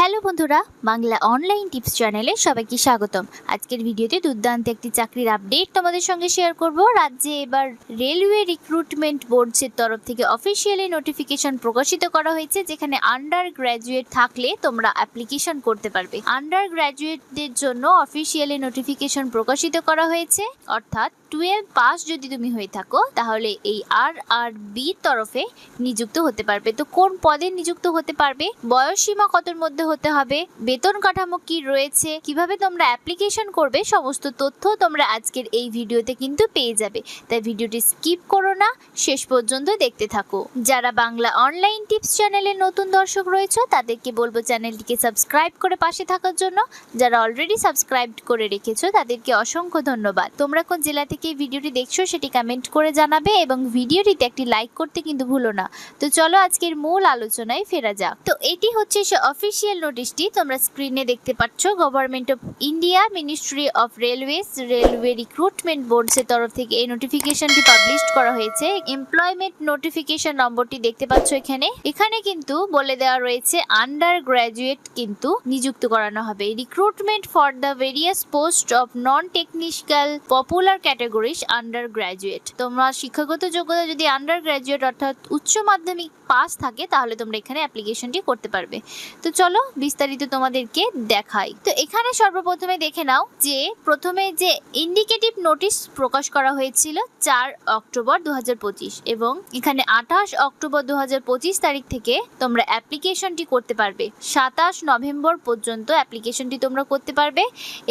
Hello বন্ধুরা, Bangla online tips চ্যানেলে সবাইকে স্বাগতম। আজকের ভিডিওতে দুর্দান্ত একটি চাকরির আপডেট তোমাদের সঙ্গে শেয়ার করব। রাজ্যে এবার রেলওয়ে রিক্রুটমেন্ট বোর্ডসের তরফ থেকে অফিসিয়ালি নোটিফিকেশন প্রকাশিত করা হয়েছে, যেখানে আন্ডার গ্র্যাজুয়েট থাকলে তোমরা অ্যাপ্লিকেশন করতে পারবে। আন্ডার গ্র্যাজুয়েটদের জন্য অফিসিয়ালি নোটিফিকেশন প্রকাশিত করা হয়েছে, অর্থাৎ টুয়েলভ পাস যদি তুমি হয়ে থাকো, তাহলে এই আর আর বি তরফে নিযুক্ত হতে পারবে। তো কোন পদে নিযুক্ত হতে পারবে? বয়স সীমা কতর মধ্যে হতে হবে? বেতন কাঠামো কি রয়েছে? কীভাবে তোমরা অ্যাপ্লিকেশন করবে? সমস্ত তথ্য তোমরা আজকের এই ভিডিওতে কিন্তু পেয়ে যাবে। তাই ভিডিওটি স্কিপ করো না, শেষ পর্যন্ত দেখতে থাকো। যারা বাংলা অনলাইন টিপস চ্যানেলে নতুন দর্শক রয়েছে, তাদেরকে বলব চ্যানেলটিকে সাবস্ক্রাইব করে পাশে থাকার জন্য। যারা অলরেডি সাবস্ক্রাইব করে রেখেছো, তাদেরকে অসংখ্য ধন্যবাদ। তোমরা কোন জেলা থেকে এই ভিডিওটি দেখছ সেটি কমেন্ট করে জানাবে এবং ভিডিওটিতে একটি লাইক করতে কিন্তু ভুলো না। তো চলো আজকের মূল আলোচনায় ফেরা যাক। তো এটি হচ্ছে সে অফিসিয়াল নোটিশটি তোমরা স্ক্রিনে দেখতে পাচ্ছ government of India ministry of railways railway recruitment বোর্ডসের তরফ থেকে এই নোটিফিকেশনটি পাবলিশ করা হয়েছে। এমপ্লয়মেন্ট নোটিফিকেশন নম্বরটি দেখতে পাচ্ছ এখানে। এখানে কিন্তু বলে দেওয়া রয়েছে আন্ডার গ্র্যাজুয়েট কিন্তু নিযুক্ত করানো হবে। Recruitment for the various post of non technical popular categories under graduate তোমরা শিক্ষাগত যোগ্যতা যদি আন্ডার গ্র্যাজুয়েট অর্থাৎ উচ্চ মাধ্যমিক পাস থাকে, তাহলে তোমরা এখানে অ্যাপ্লিকেশনটি করতে পারবে। তো চলো বিস্তারিত তোমাদেরকে দেখাই। তো এখানে সর্বপ্রথমে দেখে নাও যে প্রথমে যে ইন্ডিকেটিভ নোটিশ প্রকাশ করা হয়েছিল চার অক্টোবর দু হাজার পঁচিশ এবং এখানে আঠাশ অক্টোবর দু হাজার পঁচিশ তারিখ থেকে তোমরা অ্যাপ্লিকেশনটি করতে পারবে। সাতাশ নভেম্বর পর্যন্ত অ্যাপ্লিকেশনটি তোমরা করতে পারবে।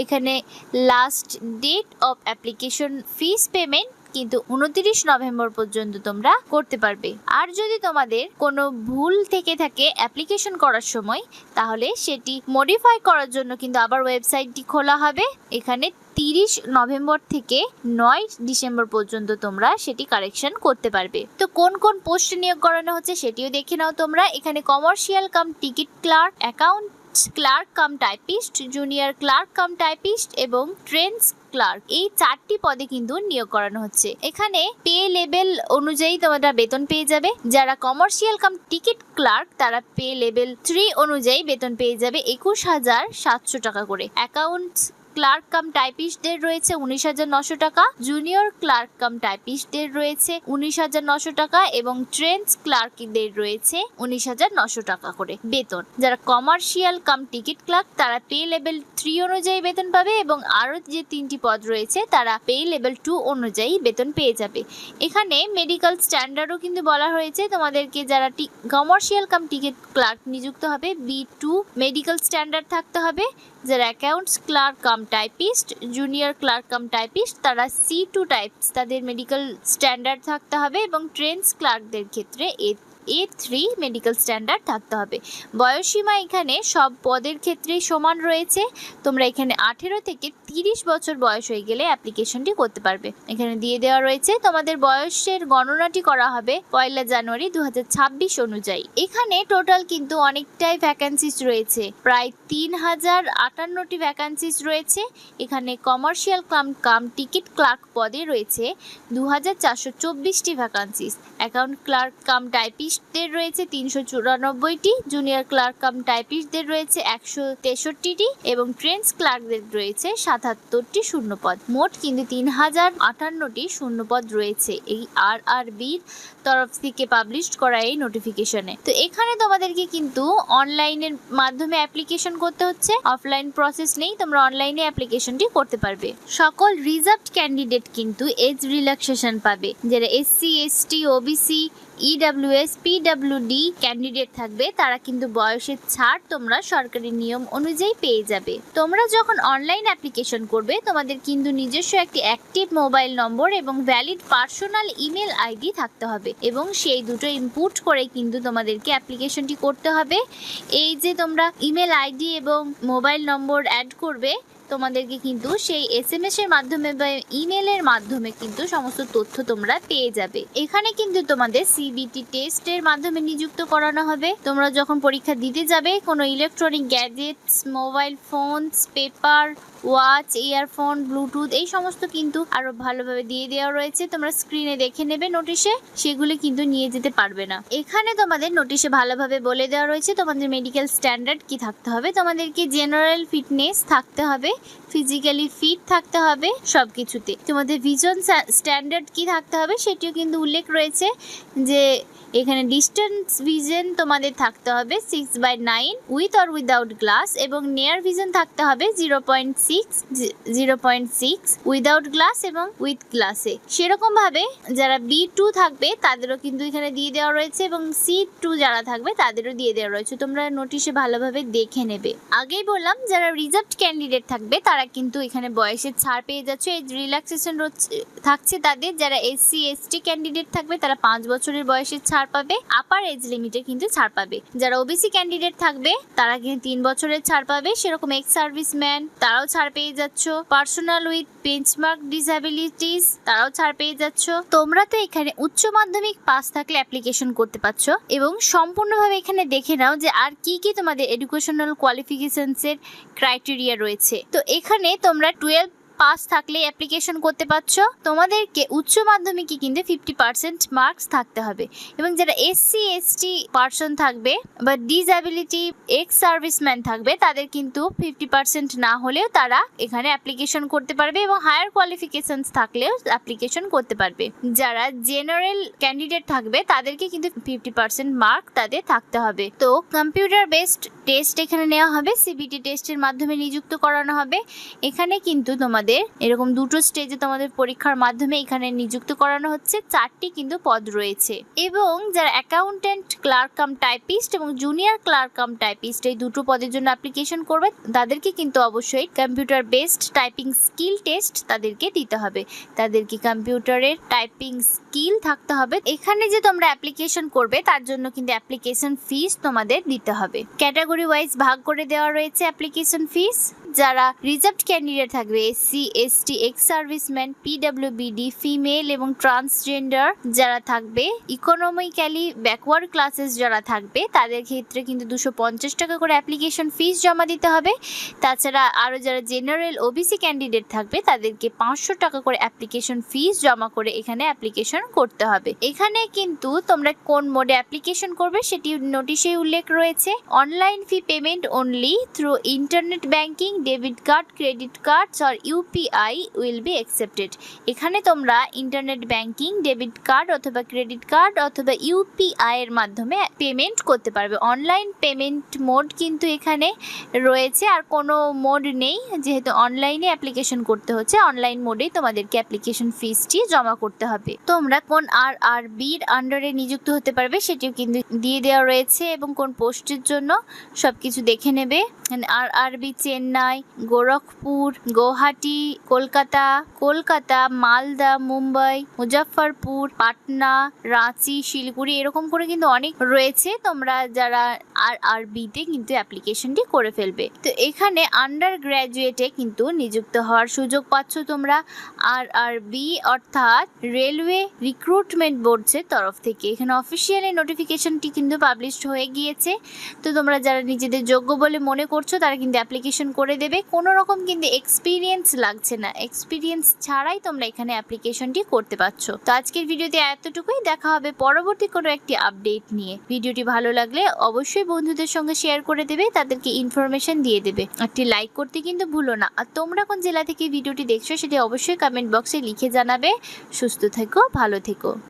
এখানে last date of application fees payment কিন্তু উনত্রিশ নভেম্বর পর্যন্ত তোমরা করতে পারবে। আর যদি তোমাদের কোনো ভুল থেকে থাকে অ্যাপ্লিকেশন করার সময়, তাহলে সেটি মডিফাই করার জন্য কিন্তু আবার ওয়েবসাইটটি খোলা হবে। এখানে তিরিশ নভেম্বর থেকে নয় ডিসেম্বর পর্যন্ত তোমরা সেটি কারেকশন করতে পারবে। তো কোন কোন পোস্টে নিয়োগ করানো হচ্ছে সেটিও দেখে নাও তোমরা। এখানে commercial cum ticket clerk account clerk cum typist junior clerk cum typist এবং ট্রেন্স ক্লার্ক। এই চারটি পদে কিন্তু নিয়োগ করানো হচ্ছে। এখানে পে লেভেল অনুযায়ী তোমরা বেতন পেয়ে যাবে। যারা কমার্শিয়াল কাম টিকিট ক্লার্ক, তারা পে লেভেল থ্রি অনুযায়ী বেতন পেয়ে যাবে একুশ হাজার সাতশো টাকা করে। অ্যাকাউন্টস ক্লার্ক কাম টাইপিস্টদের রয়েছে উনিশ হাজার নশো টাকা, জুনিয়র ক্লার্ক কাম টাইপিস্টদের রয়েছে উনিশ হাজার নশো টাকা এবং ট্রেন্স ক্লার্কদের রয়েছে উনিশ হাজার নশো টাকা করে বেতন। যারা কমার্শিয়াল কাম টিকিট ক্লার্ক, তারা পে লেভেল থ্রি অনুযায়ী বেতন পাবে এবং আরও যে তিনটি পদ রয়েছে, তারা পে লেভেল টু অনুযায়ী বেতন পেয়ে যাবে। এখানে মেডিকেল স্ট্যান্ডার্ডও কিন্তু বলা হয়েছে, তোমাদেরকে যারা কমার্শিয়াল কাম টিকিট ক্লার্ক নিযুক্ত হবে, বি টু মেডিকেল স্ট্যান্ডার্ড থাকতে হবে। যারা accounts clerk cum typist junior clerk cum typist তারা সি টু টাইপস তাদের মেডিকেল স্ট্যান্ডার্ড থাকতে হবে এবং ট্রেন্স ক্লার্কদের ক্ষেত্রে A A three medical standard থাকতে হবে। বয়সীমা এখানে সব পদের ক্ষেত্রেই সমান রয়েছে। তোমরা এখানে আঠেরো থেকে তিরিশ বছর বয়স হয়ে গেলে অ্যাপ্লিকেশনটি করতে পারবে। এখানে দিয়ে দেওয়া রয়েছে, তোমাদের বয়সের গণনাটি করা হবে পয়লা জানুয়ারি দু হাজার ছাব্বিশ অনুযায়ী। এখানে টোটাল কিন্তু অনেকটাই ভ্যাকান্সিস রয়েছে। প্রায় তিন হাজার আটান্নটি ভ্যাকান্সিস রয়েছে। এখানে commercial cum cum ticket clerk পদে রয়েছে দু হাজার চারশো চব্বিশটি ভ্যাকান্সিস অ্যাকাউন্ট ক্লার্ক কাম টাইপিস্টদের রয়েছে তিনশো চুরানব্বইটি জুনিয়র ক্লার্ক কাম টাইপিস্টদের রয়েছে একশো তেষট্টিটি এবং ট্রেন্স ক্লার্কদের রয়েছে সাতাত্তরটি শূন্যপদ। মোট কিন্তু তিন হাজার আটান্নটি শূন্যপদ রয়েছে এই আর আর বির তরফ থেকে পাবলিশ করা এই নোটিফিকেশনে তো এখানে তোমাদেরকে কিন্তু অনলাইনের মাধ্যমে অ্যাপ্লিকেশন করতে হচ্ছে। অফলাইন প্রসেস নেই, তোমরা অনলাইনে অ্যাপ্লিকেশনটি করতে পারবে। সকল রিজার্ভ ক্যান্ডিডেট কিন্তু এজ রিল্যাক্সেশন পাবে। যারা SC ST OBC EWS PWD candidate থাকবে, তারা কিন্তু বয়সের ছাড় তোমরা সরকারি নিয়ম অনুযায়ী পেয়ে যাবে। তোমরা যখন অনলাইন অ্যাপ্লিকেশন করবে, তোমাদের কিন্তু নিজস্ব একটি অ্যাক্টিভ মোবাইল নম্বর এবং ভ্যালিড পার্সোনাল ইমেল আইডি থাকতে হবে এবং সেই দুটো ইনপুট করে কিন্তু তোমাদেরকে অ্যাপ্লিকেশনটি করতে হবে। এই যে তোমরা ইমেল আইডি এবং মোবাইল নম্বর অ্যাড করবে তোমাদেরকে কিন্তু সেই এস এম এস এর মাধ্যমে বা ইমেলের মাধ্যমে কিন্তু সমস্ত তথ্য তোমরা পেয়ে যাবে। এখানে কিন্তু তোমাদের সিবিটি টেস্টের মাধ্যমে নিযুক্ত করানো হবে। তোমরা যখন পরীক্ষা দিতে যাবে, কোনো electronic gadgets mobile phones paper watch earphone bluetooth এই সমস্ত কিন্তু আরও ভালোভাবে দিয়ে দেওয়া রয়েছে। তোমরা স্ক্রিনে দেখে নেবে নোটিশে সেগুলি কিন্তু নিয়ে যেতে পারবে না। এখানে তোমাদের নোটিশে ভালোভাবে বলে দেওয়া রয়েছে তোমাদের মেডিকেল স্ট্যান্ডার্ড কি থাকতে হবে। তোমাদেরকে জেনারেল ফিটনেস থাকতে হবে। ফিজিক্যালি ফিট থাকতে হবে সব কিছুতে তোমাদের ভিজন স্ট্যান্ডার্ড কি থাকতে হবে সেটিও কিন্তু উল্লেখ রয়েছে যে এখানে ডিস্টেন্স ভিজন তোমাদের থাকতে হবে six by nine with or without glass এবং নেয়ার ভিজন থাকতে হবে zero point six zero point six without glass এবং উইথ গ্লাসে সেরকমভাবে যারা বি টু থাকবে তাদেরও কিন্তু এখানে দিয়ে দেওয়া রয়েছে এবং সি টু যারা থাকবে তাদেরও দিয়ে দেওয়া রয়েছে। তোমরা নোটিশে ভালোভাবে দেখে নেবে। আগেই বললাম, যারা রিজার্ভ ক্যান্ডিডেট থাকবে তারা কিন্তু এখানে বয়সের ছাড় পেয়ে যাচ্ছে। এই রিল্যাক্সেশন থাকছে তাদের। যারা এসসি এসটি ক্যান্ডিডেট থাকবে, তারা পাঁচ বছরের বয়সের ছাড় পাবে। আপার এজ লিমিটে কিন্তু ছাড় পাবে। যারা ওবিসি ক্যান্ডিডেট থাকবে, তারা কিন্তু তিন বছরের ছাড় পাবে। সেরকম এক্স সার্ভিসম্যান তারাও ছাড় পেয়ে যাচ্ছ। পার্সোনাল উইথ বেঞ্চমার্ক ডিসাবিলিটিস তারাও ছাড় পেয়ে যাচ্ছ। তোমরা তো এখানে উচ্চ মাধ্যমিক পাস থাকলে অ্যাপ্লিকেশন করতে পারছ। এবং সম্পূর্ণভাবে এখানে দেখে নাও যে আর কি কি তোমাদের এডুকেশনাল কোয়ালিফিকেশনস এর ক্রাইটেরিয়া রয়েছে। তো এখানে তোমরা টুয়েলভ পাস থাকলে অ্যাপ্লিকেশন করতে পারছ? তোমাদেরকে উচ্চ মাধ্যমিকে কিন্তু ফিফটি পার্সেন্ট মার্কস থাকতে হবে। এবং যারা এসসি এসটি পার্সন থাকবে বা ডিসঅ্যাবিলিটি এক্স সার্ভিসম্যান থাকবে, তাদের কিন্তু ফিফটি পার্সেন্ট না হলেও তারা এখানে অ্যাপ্লিকেশন করতে পারবে এবং হায়ার কোয়ালিফিকেশনস থাকলেও অ্যাপ্লিকেশন করতে পারবে। যারা জেনারেল ক্যান্ডিডেট থাকবে, তাদেরকে কিন্তু ফিফটি পার্সেন্ট মার্ক তাদের থাকতে হবে। তো কম্পিউটার বেসড টেস্ট এখানে নেওয়া হবে সিবিটি টেস্টের মাধ্যমে নিযুক্ত করানো হবে। এখানে কিন্তু তোমাদের এরকম দুটো স্টেজে তোমাদের পরীক্ষার মাধ্যমে এখানে নিযুক্ত করানো হচ্ছে। চারটি কিন্তু পদ রয়েছে। এবং যারা অ্যাকাউন্টেন্ট ক্লার্ক কাম টাইপিস্ট এবং জুনিয়র ক্লার্ক কাম টাইপিস্ট এই দুটো পদের জন্য অ্যাপ্লিকেশন করবে, তাদেরকে কিন্তু অবশ্যই computer based typing skill test তাদেরকে দিতে হবে। তাদেরকে কম্পিউটারের টাইপিং স্কিল থাকতে হবে। এখানে যে তোমরা অ্যাপ্লিকেশন করবে, তার জন্য কিন্তু অ্যাপ্লিকেশন ফিস তোমাদের দিতে হবে। ক্যাটাগরি ওয়াইজ ভাগ করে দেওয়া রয়েছে অ্যাপ্লিকেশন ফিস যারা রিজার্ভ ক্যান্ডিডেট থাকবে SC ST ex serviceman PWBD female এবং ট্রান্সজেন্ডার যারা থাকবে ইকোনমিক্যালি ব্যাকওয়ার্ড ক্লাসেস যারা থাকবে, তাদের ক্ষেত্রে কিন্তু দুশো পঞ্চাশ টাকা করে অ্যাপ্লিকেশন ফিস জমা দিতে হবে। তাছাড়া আরও যারা জেনারেল ওবিসি ক্যান্ডিডেট থাকবে, তাদেরকে পাঁচশো টাকা করে অ্যাপ্লিকেশন ফিস জমা করে এখানে অ্যাপ্লিকেশন করতে হবে। এখানে কিন্তু তোমরা কোন মোডে অ্যাপ্লিকেশন করবে সেটি নোটিশে উল্লেখ রয়েছে। Online fee payment only through internet banking debit card, credit cards or UPI will be accepted. এখানে তোমরা ইন্টারনেট ব্যাংকিং, ডেবিট কার্ড অথবা ক্রেডিট কার্ড অথবা ইউপিআই এর মাধ্যমে পেমেন্ট করতে পারবে। অনলাইন পেমেন্ট মোড কিন্তু এখানে রয়েছে আর কোনো মোড নেই। যেহেতু অনলাইনে অ্যাপ্লিকেশন করতে হচ্ছে, অনলাইন মোডেই তোমাদেরকে অ্যাপ্লিকেশন ফিসটি জমা করতে হবে। তোমরা কোন আর আর বির আন্ডারে নিযুক্ত হতে পারবে সেটিও কিন্তু দিয়ে দেওয়া রয়েছে এবং কোন পোস্টের জন্য সব কিছু দেখে নেবে। আর আরবি চেন্নাই গোরখপুর, গৌহাটি, কলকাতা কলকাতা, মালদা, মুম্বাই, মুজাফফরপুর, পাটনা, রাঁচি, শিলিগুড়ি এরকম করে কিন্তু অনেক রয়েছে। তোমরা যারা আর আরবিতে কিন্তু অ্যাপ্লিকেশনটি করে ফেলবে। তো এখানে আন্ডার গ্র্যাজুয়েটে কিন্তু নিযুক্ত হওয়ার সুযোগ পাচ্ছ তোমরা। আর আরবি অর্থাৎ রেলওয়ে রিক্রুটমেন্ট বোর্ডসের তরফ থেকে। এখানে অফিসিয়ালি নোটিফিকেশনটি কিন্তু পাবলিশড হয়ে গিয়েছে। তো তোমরা যারা নিজেদের যোগ্য বলে মনে করছ, তারা কিন্তু অ্যাপ্লিকেশন করে দেবে, কোনো রকম কিন্তু এক্সপিরিয়েন্স লাগছে না। এক্সপিরিয়েন্স ছাড়াই তোমরা এখানে অ্যাপ্লিকেশনটি করতে পারছ। তো আজকের ভিডিওতে এতটুকুই, দেখা হবে পরবর্তী কোনো একটি আপডেট নিয়ে। ভিডিওটি ভালো লাগলে অবশ্যই বন্ধুদের সঙ্গে শেয়ার করে দেবে, তাদেরকে ইনফরমেশন দিয়ে দেবে। একটি লাইক করতে কিন্তু ভুলো না। আর তোমরা কোন জেলা থেকে ভিডিওটি দেখছ, সেটি অবশ্যই কমেন্ট বক্সে লিখে জানাবে। সুস্থ থেকো, ভালো থেকো।